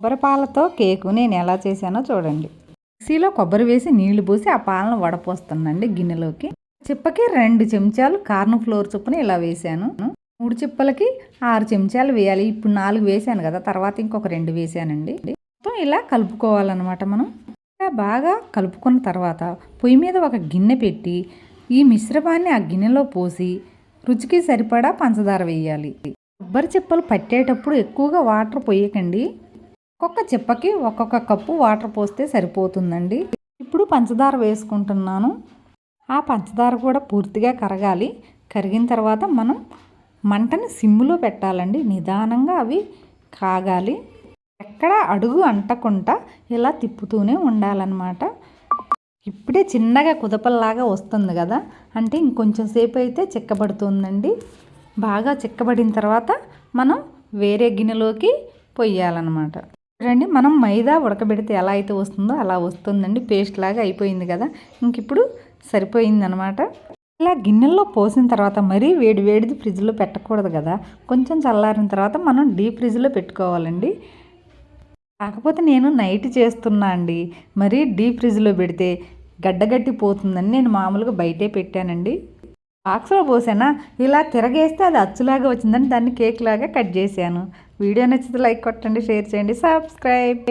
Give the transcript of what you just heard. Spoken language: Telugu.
కొబ్బరి పాలతో కేకు నేను ఎలా చేశానో చూడండి. మిక్సీలో కొబ్బరి వేసి నీళ్ళు పోసి ఆ పాలను వడపోస్తానండి గిన్నెలోకి. చిప్పకి రెండు చెంచాలు కార్న్ ఫ్లోర్ చొప్పున ఇలా వేసాను మూడు చిప్పలకి ఆరు చెంచాలు వేయాలి. ఇప్పుడు నాలుగు వేసాను కదా తర్వాత ఇంకొక రెండు వేసానండి మొత్తం ఇలా కలుపుకోవాలన్నమాట మనం. ఇలా బాగా కలుపుకున్న తర్వాత పొయ్యి మీద ఒక గిన్నె పెట్టి ఈ మిశ్రమాన్ని ఆ గిన్నెలో పోసి రుచికి సరిపడా పంచదార వేయాలి. కొబ్బరి చిప్పలు పట్టేటప్పుడు ఎక్కువగా వాటర్ పోయకండి. ఒక్కొక్క చిప్పకి ఒక్కొక్క కప్పు వాటర్ పోస్తే సరిపోతుందండి. ఇప్పుడు పంచదార వేసుకుంటున్నాను. ఆ పంచదార కూడా పూర్తిగా కరగాలి. కరిగిన తర్వాత మనం మంటని సిమ్లో పెట్టాలండి. నిదానంగా అవి కాగాలి. ఎక్కడ అడుగు అంటకుండా ఇలా తిప్పుతూనే ఉండాలన్నమాట. ఇప్పుడే చిన్నగా కుదపల్లాగా వస్తుంది కదా. అంటే ఇంకొంచెం సేపు అయితే చిక్కబడుతుందండి. బాగా చిక్కబడిన తర్వాత మనం వేరే గిన్నెలోకి పొయ్యాలన్నమాట. చూడండి మనం మైదా ఉడకబెడితే ఎలా అయితే వస్తుందో అలా వస్తుందండి. పేస్ట్ లాగా అయిపోయింది కదా. ఇంక ఇప్పుడు సరిపోయిందనమాట. ఇలా గిన్నెల్లో పోసిన తర్వాత మరీ వేడి వేడిది ఫ్రిడ్జ్లో పెట్టకూడదు కదా. కొంచెం చల్లారిన తర్వాత మనం డీప్ ఫ్రిడ్జ్లో పెట్టుకోవాలండి. కాకపోతే నేను నైట్ చేస్తున్నా అండి. మరీ డీప్ ఫ్రిడ్జ్లో పెడితే గడ్డగట్టిపోతుందని నేను మామూలుగా బయటే పెట్టానండి. బాక్స్లో పోసానా? ఇలా తిరగేస్తే అది అచ్చులాగా వచ్చిందని దాన్ని కేక్ లాగా కట్ చేశాను. వీడియో నచ్చితే లైక్ కొట్టండి షేర్ చేయండి సబ్స్క్రైబ్.